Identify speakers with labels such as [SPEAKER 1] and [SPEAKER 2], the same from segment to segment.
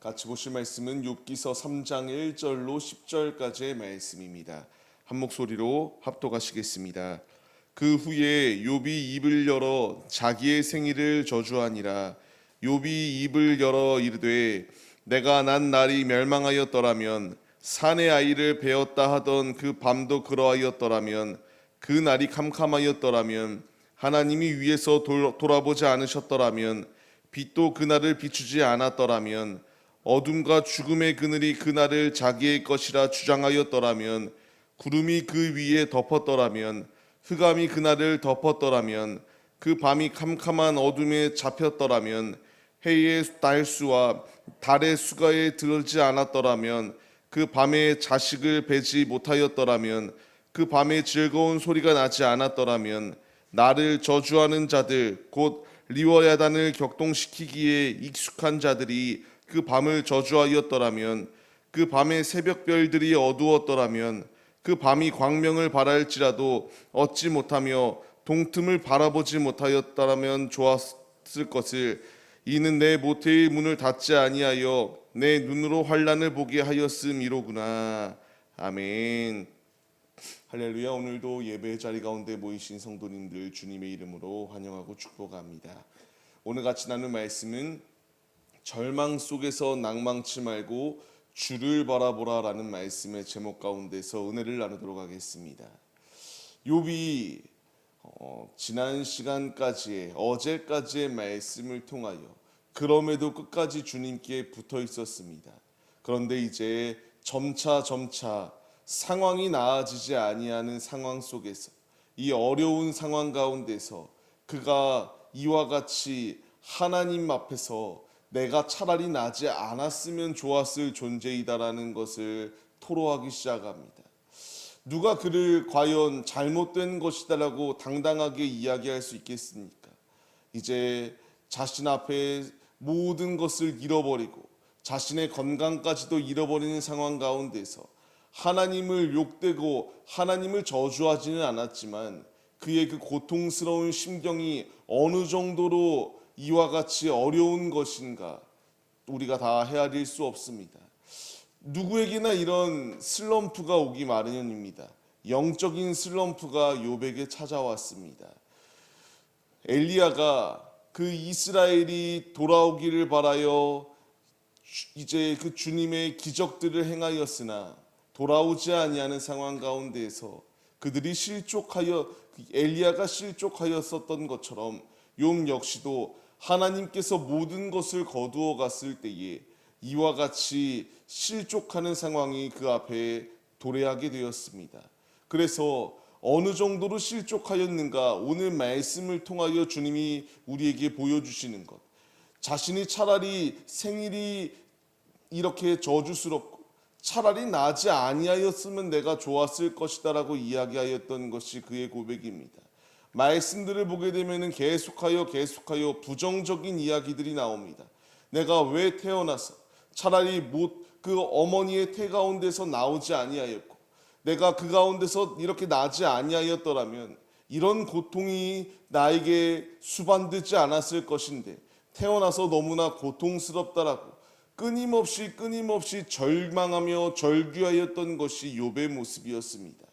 [SPEAKER 1] 같이 보실 말씀은 욥기서 3장 1절로 10절까지의 말씀입니다. 한 목소리로 합독하시겠습니다. 그 후에 욥이 입을 열어 자기의 생일을 저주하니라 욥이 입을 열어 이르되 내가 난 날이 멸망하였더라면 산의 아이를 베었다 하던 그 밤도 그러하였더라면 그 날이 캄캄하였더라면 하나님이 위에서 돌- 돌아보지 않으셨더라면 빛도 그날을 비추지 않았더라면 어둠과 죽음의 그늘이 그날을 자기의 것이라 주장하였더라면 구름이 그 위에 덮었더라면 흑암이 그날을 덮었더라면 그 밤이 캄캄한 어둠에 잡혔더라면 해의 달수와 달의 수가에 들지 않았더라면 그 밤에 자식을 베지 못하였더라면 그 밤에 즐거운 소리가 나지 않았더라면 나를 저주하는 자들 곧 리워야단을 격동시키기에 익숙한 자들이 그 밤을 저주하였더라면 그 밤에 새벽별들이 어두웠더라면 그 밤이 광명을 발할지라도 얻지 못하며 동틈을 바라보지 못하였더라면 좋았을 것을 이는 내 모태의 문을 닫지 아니하여 내 눈으로 환란을 보게 하였음이로구나 아멘. 할렐루야 오늘도 예배 자리 가운데 모이신 성도님들 주님의 이름으로 환영하고 축복합니다. 오늘 같이 나눌 말씀은 절망 속에서 낭망치 말고 주를 바라보라라는 말씀의 제목 가운데서 은혜를 나누도록 하겠습니다. 욥이 어, 지난 시간까지의 어제까지의 말씀을 통하여 그럼에도 끝까지 주님께 붙어 있었습니다. 그런데 이제 점차 점차 상황이 나아지지 아니하는 상황 속에서 이 어려운 상황 가운데서 그가 이와 같이 하나님 앞에서 내가 차라리 나지 않았으면 좋았을 존재이다라는 것을 토로하기 시작합니다. 누가 그를 과연 잘못된 것이다라고 당당하게 이야기할 수 있겠습니까? 이제 자신 앞에 모든 것을 잃어버리고 자신의 건강까지도 잃어버리는 상황 가운데서 하나님을 욕되고 하나님을 저주하지는 않았지만 그의 그 고통스러운 심경이 어느 정도로 이와 같이 어려운 것인가 우리가 다 헤아릴 수 없습니다. 누구에게나 이런 슬럼프가 오기 마련입니다. 영적인 슬럼프가 요백에 찾아왔습니다. 엘리야가 그 이스라엘이 돌아오기를 바라여 주- 이제 그 주님의 기적들을 행하였으나 돌아오지 아니하는 상황 가운데에서 그들이 실족하여 그 엘리야가 실족하였었던 것처럼 욥 역시도 하나님께서 모든 것을 거두어 갔을 때에 이와 같이 실족하는 상황이 그 앞에 도래하게 되었습니다. 그래서 어느 정도로 실족하였는가 오늘 말씀을 통하여 주님이 우리에게 보여주시는 것. 자신이 차라리 생일이 이렇게 저주스럽고 차라리 나지 아니하였으면 내가 좋았을 것이다라고 이야기하였던 것이 그의 고백입니다. 말씀들을 보게 되면은 계속하여 계속하여 부정적인 이야기들이 나옵니다. 내가 왜 태어나서 차라리 못 그 어머니의 태 가운데서 나오지 아니하였고 내가 그 가운데서 이렇게 나지 아니하였더라면 이런 고통이 나에게 수반되지 않았을 것인데 태어나서 너무나 고통스럽다라고 끊임없이 끊임없이 절망하며 절규하였던 것이 욥의 모습이었습니다.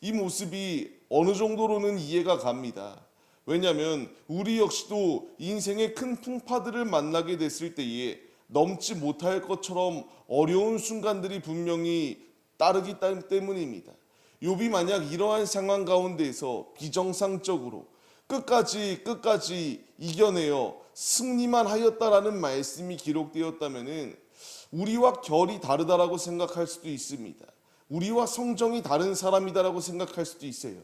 [SPEAKER 1] 이 모습이 어느 정도로는 이해가 갑니다. 왜냐하면 우리 역시도 인생의 큰 풍파들을 만나게 됐을 때에 넘지 못할 것처럼 어려운 순간들이 분명히 따르기 때문입니다. 욥이 만약 이러한 상황 가운데에서 비정상적으로 끝까지 끝까지 이겨내어 승리만 하였다라는 말씀이 기록되었다면은 우리와 결이 다르다라고 생각할 수도 있습니다. 우리와 성정이 다른 사람이다라고 생각할 수도 있어요.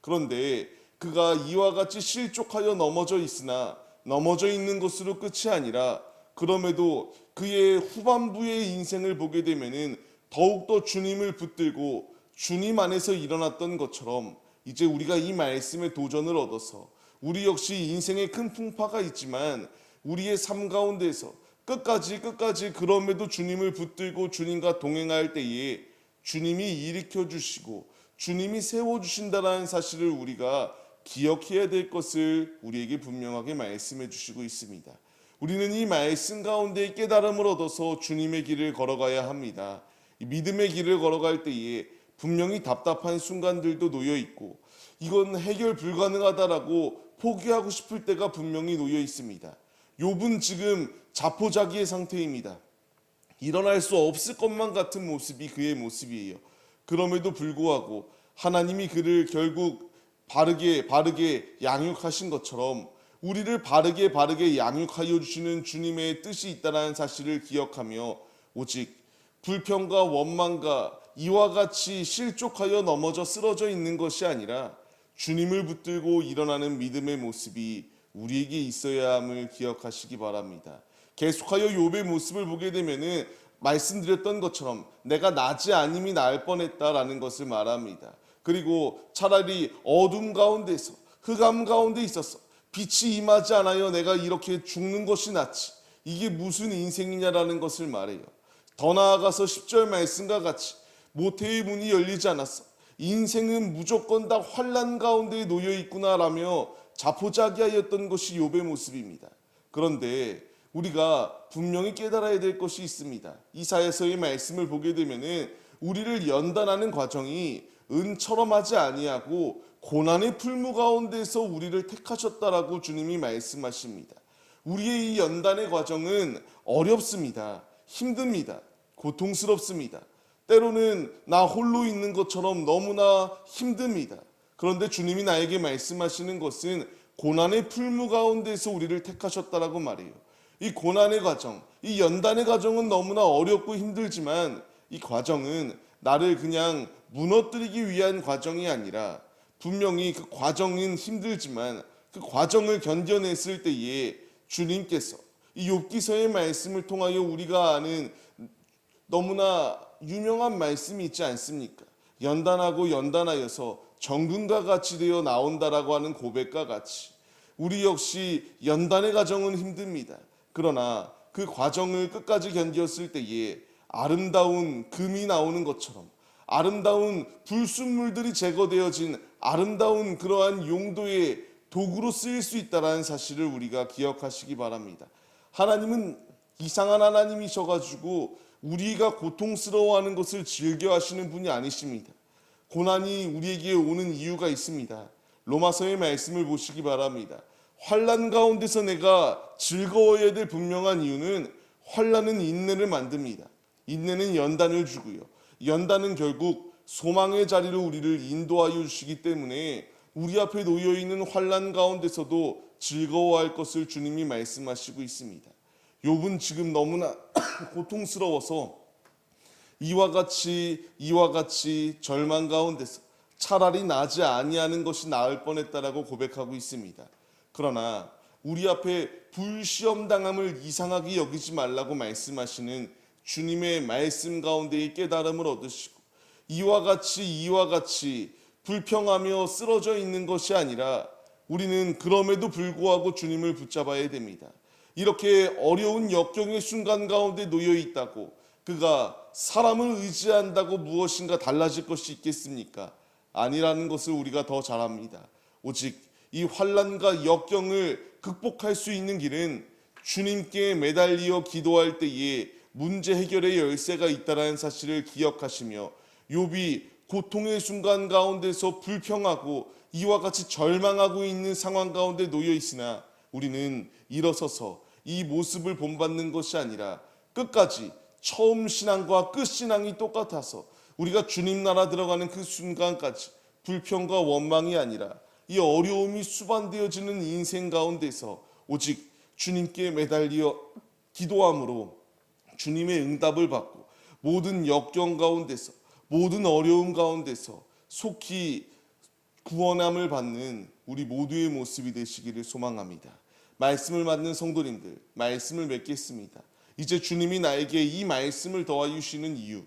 [SPEAKER 1] 그런데 그가 이와 같이 실족하여 넘어져 있으나 넘어져 있는 것으로 끝이 아니라 그럼에도 그의 후반부의 인생을 보게 되면은 더욱더 주님을 붙들고 주님 안에서 일어났던 것처럼 이제 우리가 이 말씀의 도전을 얻어서 우리 역시 인생에 큰 풍파가 있지만 우리의 삶 가운데서 끝까지 끝까지 그럼에도 주님을 붙들고 주님과 동행할 때에 주님이 일으켜 주시고 주님이 세워 주신다라는 사실을 우리가 기억해야 될 것을 우리에게 분명하게 말씀해 주시고 있습니다. 우리는 이 말씀 가운데 깨달음을 얻어서 주님의 길을 걸어가야 합니다. 이 믿음의 길을 걸어갈 때에 분명히 답답한 순간들도 놓여 있고 이건 해결 불가능하다라고 포기하고 싶을 때가 분명히 놓여 있습니다. 욥은 지금 자포자기의 상태입니다. 일어날 수 없을 것만 같은 모습이 그의 모습이에요. 그럼에도 불구하고 하나님이 그를 결국 바르게 바르게 양육하신 것처럼 우리를 바르게 바르게 양육하여 주시는 주님의 뜻이 있다는 사실을 기억하며 오직 불평과 원망과 이와 같이 실족하여 넘어져 쓰러져 있는 것이 아니라 주님을 붙들고 일어나는 믿음의 모습이 우리에게 있어야 함을 기억하시기 바랍니다. 계속하여 욥의 모습을 보게 되면은 말씀드렸던 것처럼 내가 나지 아님이 나을 뻔했다라는 것을 말합니다. 그리고 차라리 어둠 가운데서 흑암 가운데 있었어 빛이 임하지 않아요. 내가 이렇게 죽는 것이 낫지. 이게 무슨 인생이냐라는 것을 말해요. 더 나아가서 10절 말씀과 같이 모태의 문이 열리지 않았어. 인생은 무조건 다 환란 가운데 놓여 있구나라며 자포자기하였던 것이 욥의 모습입니다. 그런데 우리가 분명히 깨달아야 될 것이 있습니다. 이사에서의 말씀을 보게 되면은 우리를 연단하는 과정이 은처럼 하지 아니하고 고난의 풀무 가운데서 우리를 택하셨다라고 주님이 말씀하십니다. 우리의 이 연단의 과정은 어렵습니다. 힘듭니다. 고통스럽습니다. 때로는 나 홀로 있는 것처럼 너무나 힘듭니다. 그런데 주님이 나에게 말씀하시는 것은 고난의 풀무 가운데서 우리를 택하셨다라고 말해요. 이 고난의 과정, 이 연단의 과정은 너무나 어렵고 힘들지만 이 과정은 나를 그냥 무너뜨리기 위한 과정이 아니라 분명히 그 과정은 힘들지만 그 과정을 견뎌냈을 때에 주님께서 이 욥기서의 말씀을 통하여 우리가 아는 너무나 유명한 말씀이 있지 않습니까? 연단하고 연단하여서 정금과 같이 되어 나온다라고 하는 고백과 같이 우리 역시 연단의 과정은 힘듭니다. 그러나 그 과정을 끝까지 견뎠을 때에 아름다운 금이 나오는 것처럼 아름다운 불순물들이 제거되어진 아름다운 그러한 용도의 도구로 쓰일 수 있다라는 사실을 우리가 기억하시기 바랍니다. 하나님은 이상한 하나님이셔 가지고 우리가 고통스러워하는 것을 즐겨 하시는 분이 아니십니다. 고난이 우리에게 오는 이유가 있습니다. 로마서의 말씀을 보시기 바랍니다. 환란 가운데서 내가 즐거워해야 될 분명한 이유는 환란은 인내를 만듭니다. 인내는 연단을 주고요. 연단은 결국 소망의 자리로 우리를 인도하여 주시기 때문에 우리 앞에 놓여 있는 환란 가운데서도 즐거워할 것을 주님이 말씀하시고 있습니다. 욥은 지금 너무나 고통스러워서 이와 같이 이와 같이 절망 가운데서 차라리 나지 아니하는 것이 나을 뻔했다라고 고백하고 있습니다. 그러나 우리 앞에 불시험 당함을 이상하게 여기지 말라고 말씀하시는 주님의 말씀 가운데의 깨달음을 얻으시고 이와 같이 이와 같이 불평하며 쓰러져 있는 것이 아니라 우리는 그럼에도 불구하고 주님을 붙잡아야 됩니다. 이렇게 어려운 역경의 순간 가운데 놓여 있다고 그가 사람을 의지한다고 무엇인가 달라질 것이 있겠습니까? 아니라는 것을 우리가 더 잘 압니다. 오직 이 환란과 역경을 극복할 수 있는 길은 주님께 매달리어 기도할 때에 문제 해결의 열쇠가 있다라는 사실을 기억하시며 욥이 고통의 순간 가운데서 불평하고 이와 같이 절망하고 있는 상황 가운데 놓여 있으나 우리는 일어서서 이 모습을 본받는 것이 아니라 끝까지 처음 신앙과 끝 신앙이 똑같아서 우리가 주님 나라 들어가는 그 순간까지 불평과 원망이 아니라 이 어려움이 수반되어지는 인생 가운데서 오직 주님께 매달리어 기도함으로 주님의 응답을 받고 모든 역경 가운데서 모든 어려움 가운데서 속히 구원함을 받는 우리 모두의 모습이 되시기를 소망합니다. 말씀을 받는 성도님들, 말씀을 맺겠습니다. 이제 주님이 나에게 이 말씀을 더하여 주시는 이유.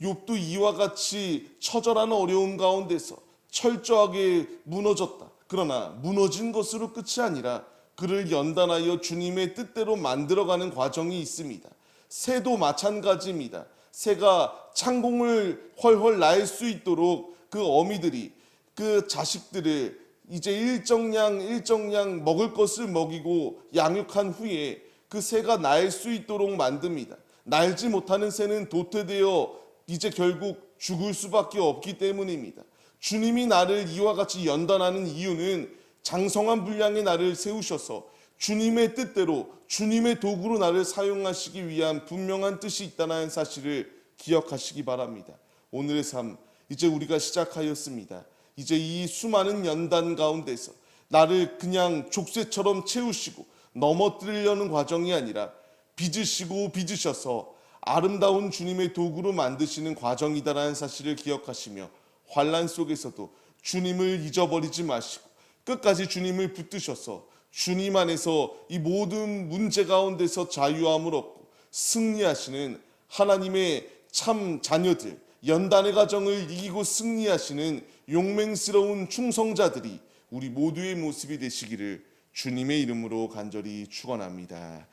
[SPEAKER 1] 욥도 이와 같이 처절한 어려움 가운데서 철저하게 무너졌다. 그러나 무너진 것으로 끝이 아니라 그를 연단하여 주님의 뜻대로 만들어가는 과정이 있습니다. 새도 마찬가지입니다. 새가 창공을 훨훨 날 수 있도록 그 어미들이 그 자식들을 이제 일정량 일정량 먹을 것을 먹이고 양육한 후에 그 새가 날 수 있도록 만듭니다. 날지 못하는 새는 도태되어 이제 결국 죽을 수밖에 없기 때문입니다. 주님이 나를 이와 같이 연단하는 이유는 장성한 분량의 나를 세우셔서 주님의 뜻대로 주님의 도구로 나를 사용하시기 위한 분명한 뜻이 있다는 사실을 기억하시기 바랍니다. 오늘의 삶 이제 우리가 시작하였습니다. 이제 이 수많은 연단 가운데서 나를 그냥 족쇄처럼 채우시고 넘어뜨리려는 과정이 아니라 빚으시고 빚으셔서 아름다운 주님의 도구로 만드시는 과정이다라는 사실을 기억하시며 환란 속에서도 주님을 잊어버리지 마시고 끝까지 주님을 붙드셔서 주님 안에서 이 모든 문제 가운데서 자유함을 얻고 승리하시는 하나님의 참 자녀들 연단의 과정을 이기고 승리하시는 용맹스러운 충성자들이 우리 모두의 모습이 되시기를 주님의 이름으로 간절히 축원합니다.